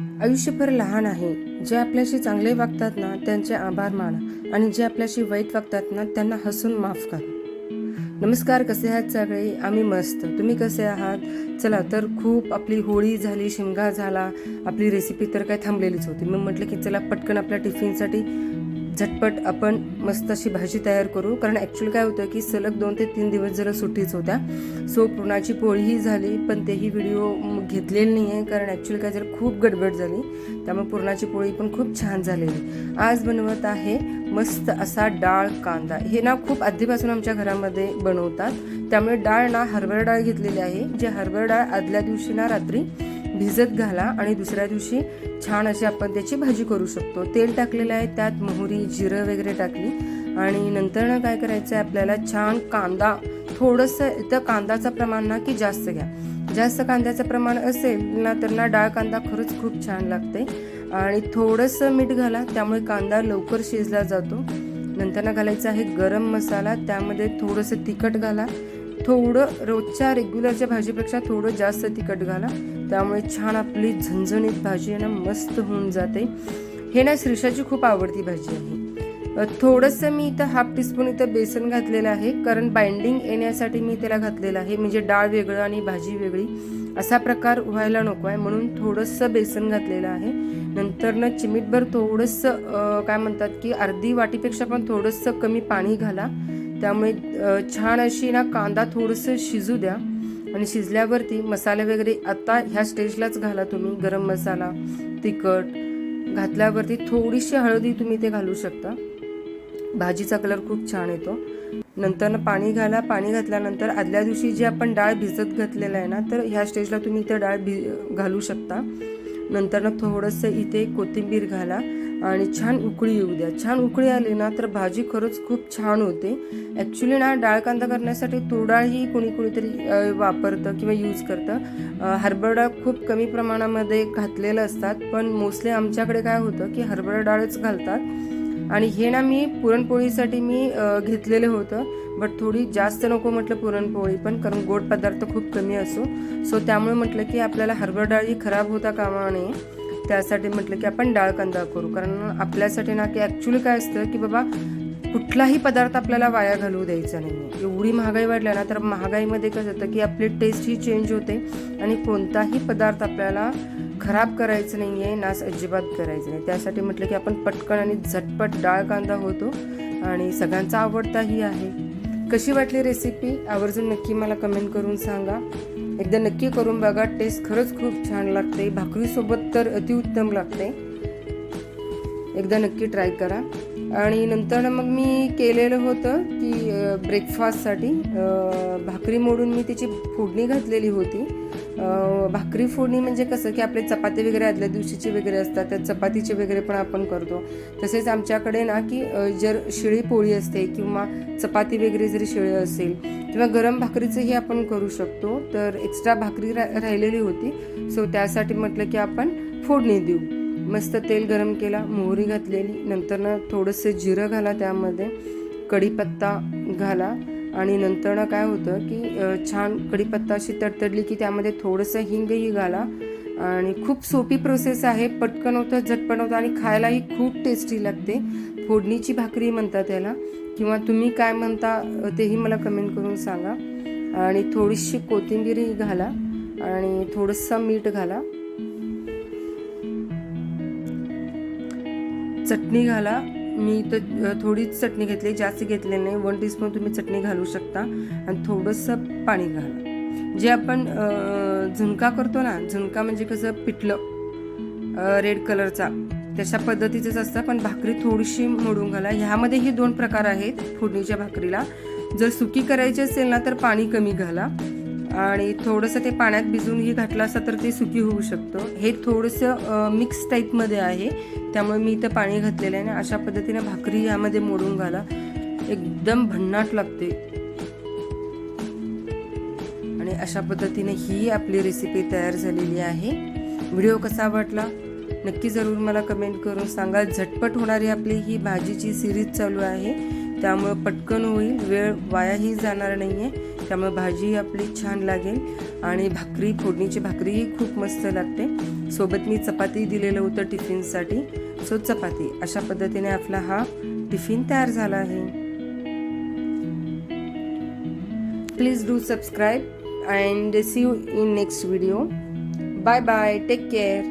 आयुष्यभर लहान आहे. जे आपल्याशी चांगले वागतात ना त्यांचे आभार माना. आणि जे आपल्याशी वाईट वागतात ना त्यांना हसून माफ करा. नमस्कार कसे आहात सगळे? आम्ही मस्त. तुम्ही कसे आहात? चला तर खूप आपली होळी झाली शिमगा झाला. आपली रेसिपी तर काय थांबलेलीच होती. मग म्हटलं की चला पटकन आपल्या टिफिनसाठी झटपट आपण मस्त अशी भाजी तयार करू. कारण ॲक्च्युली काय होतं की सलग दोन ते तीन दिवस जरा सुट्टीच होत्या. सो पुरणाची पोळीही झाली पण तेही व्हिडिओ घेतलेले नाही आहे कारण ॲक्च्युली काय जरा खूप गडबड झाली. त्यामुळे पुरणाची पोळी पण खूप छान झालेली. आज बनवत आहे मस्त असा डाळ कांदा. हे ना खूप आधीपासून आमच्या घरामध्ये बनवतात. त्यामुळे डाळ ना हरभरा डाळ घेतलेली आहे. जे हरभरा डाळ आदल्या दिवशी ना रात्री भिजत घाला आणि दुसऱ्या दिवशी छान अशी आपण त्याची भाजी करू शकतो. तेल टाकलेलं आहे त्यात मोहरी जिरं वगैरे टाकली. आणि नंतर ना काय करायचं आहे आपल्याला? छान कांदा. थोडंसं इथं कांदाचं प्रमाण ना की जास्त घ्या. जास्त कांद्याचं प्रमाण असेल ना तर ना डाळ कांदा खरंच खूप छान लागते. आणि थोडंसं मीठ घाला त्यामुळे कांदा लवकर शिजला जातो. नंतर ना घालायचं आहे गरम मसाला त्यामध्ये थोडंसं तिखट घाला. थोडं रोजच्या रेग्युलरच्या भाजीपेक्षा थोडं जास्त तिखट घाला. त्यामुळे छान आपली झणझणीत भाजी आहे ना मस्त होऊन जाते. हे ना श्रीषाची खूप आवडती भाजी आहे. थोडंसं मी इथं हाफ टीस्पून इथं बेसन घातलेलं आहे कारण बाइंडिंग येण्यासाठी मी त्याला घातलेलं आहे. म्हणजे डाळ वेगळं आणि भाजी वेगळी असा प्रकार व्हायला नको आहे. म्हणून थोडंसं बेसन घातलेलं आहे. नंतर ना चिमीटभर थोडंसं काय म्हणतात की अर्धी वाटीपेक्षा पण थोडंसं कमी पाणी घाला. त्यामुळे छान अशी ना कांदा थोडंसं शिजू द्या. आणि शिजल्यावरती मसाले वगैरे आत्ता ह्या स्टेजलाच घाला तुम्ही गरम मसाला तिखट. घातल्यावरती थोडीशी हळदी तुम्ही ते घालू शकता. भाजीचा कलर खूप छान येतो. नंतर पाणी घाला. पाणी घातल्यानंतर आदल्या दिवशी जी आपण डाळ भिजत घातलेलं आहे ना तर ह्या स्टेजला तुम्ही ते डाळ भि घालू शकता. नंतर ना थोडंसं इथे कोथिंबीर घाला आणि छान उकळी येऊ द्या. छान उकळी आली ना तर भाजी खरंच खूप छान होते. ॲक्च्युली ना डाळ कांदा करण्यासाठी तुरडाळही ही कोणी कोणीतरी वापरतं किंवा यूज करतं. अ, हरभरा डाळ खूप कमी प्रमाणामध्ये घातलेलं असतात पण मोस्टली आमच्याकडे काय होतं की हरभरा डाळच घालतात. आणि हे ना मी पुरणपोळीसाठी मी घेतलेलं होतं. बट थोडी जास्त नको म्हटलं पुरणपोळी पण कारण गोड पदार्थ खूप कमी असो. सो त्यामुळे म्हटलं की आपल्याला हरभरा डाळ ही खराब होता कामा नये त्यासाठी म्हटलं की आपण डाळ कांदा करू. कारण आपल्यासाठी ना की ॲक्च्युली काय असतं की बाबा कुठलाही पदार्थ आपल्याला वाया घालवू द्यायचा नाही एवढी महागाई वाढल्या ना तर महागाईमध्ये कसं होतं की आपली टेस्ट ही चेंज होते आणि कोणताही पदार्थ आपल्याला खराब करायचं नाही आहे नास अजिबात करायचं नाही. त्यासाठी म्हटलं की आपण पटकन आणि झटपट डाळ कांदा होतो आणि सगळ्यांचा आवडताही आहे. कशी वाटली रेसिपी आवर्जून नक्की मला कमेंट करून सांगा. एकदा नक्की करून बघा. टेस्ट खरंच खूप छान लागते. भाकरीसोबत तर अतिउत्तम लागते. एकदा नक्की ट्राय करा. आणि नंतर मग मी केलेलं होतं की ब्रेकफास्टसाठी भाकरी मोडून मी त्याची फोडणी घातलेली होती. भाकरी फोडणी म्हणजे कसं की आपले चपाती वगैरे आदल्या दिवशीचे वगैरे असतात त्या चपातीचे वगैरे पण आपण करतो. तसेच आमच्याकडे ना की जर शिळी पोळी असते किंवा चपाती वगैरे जरी शिळी असेल किंवा गरम भाकरीचंही आपण करू शकतो. तर एक्स्ट्रा भाकरी रा राहिलेली होती. सो त्यासाठी म्हटलं की आपण फोडणी देऊ. मस्त तेल गरम केला मोहरी घातलेली. नंतर ना थोडंसं जिरं घाला त्यामध्ये. कढीपत्ता घाला. आणि नंतर ना काय होतं की छान कढीपत्ता अशी तडतडली की त्यामध्ये थोडंसं हिंगही घाला. आणि खूप सोपी प्रोसेस आहे. पटकन होतं झटपट होतं आणि खायलाही खूप टेस्टी लागते. फोडणीची भाकरी म्हणतात त्याला किंवा तुम्ही काय म्हणता तेही मला कमेंट करून सांगा. आणि थोडीशी कोथिंबीरही घाला. आणि थोडंसं मीठ घाला. चटणी घाला. मी तर थोडीच चटणी घेतली जास्त घेतली नाही. वन टीस्पून तुम्ही चटणी घालू शकता आणि थोडंसं पाणी घाला. जे आपण झुणका करतो ना झुणका म्हणजे कसं पिठलं रेड कलरचा तशा पद्धतीचंच असतं पण भाकरी थोडीशी मोडून घाला. ह्यामध्ये हे दोन प्रकार आहेत फोडणीच्या भाकरीला. जर सुकी करायची असेल ना तर पाणी कमी घाला. आणि थोडंसं ते पाण्यात भिजूनही घातलं असं तर ते सुकी होऊ शकतं. हे थोडंसं मिक्स टाईपमध्ये आहे. त्यामुळे मी इथं पाणी घातलेलं आहे आणि अशा पद्धतीने भाकरी यामध्ये मोडून घाला. एकदम भन्नाट लागते. आणि अशा पद्धतीने ही आपली रेसिपी तयार झालेली आहे. व्हिडिओ कसा वाटला? नक्की जरूर मला कमेंट करून सांगा. झटपट होणारी आपली ही भाजीची सिरीज चालू आहे. त्यामुळं पटकन होईल. वेळ वायाही जाणार नाही आहे त्यामुळे भाजी आपली छान लागेल. आणि भाकरी फोडणीची भाकरीही खूप मस्त लागते. सोबत मी चपाती दिलेलं होतं टिफिनसाठी. सो चपाती अशा पद्धतीने आपला हा टिफिन तयार झाला आहे. Please do subscribe and see you in next video bye bye take care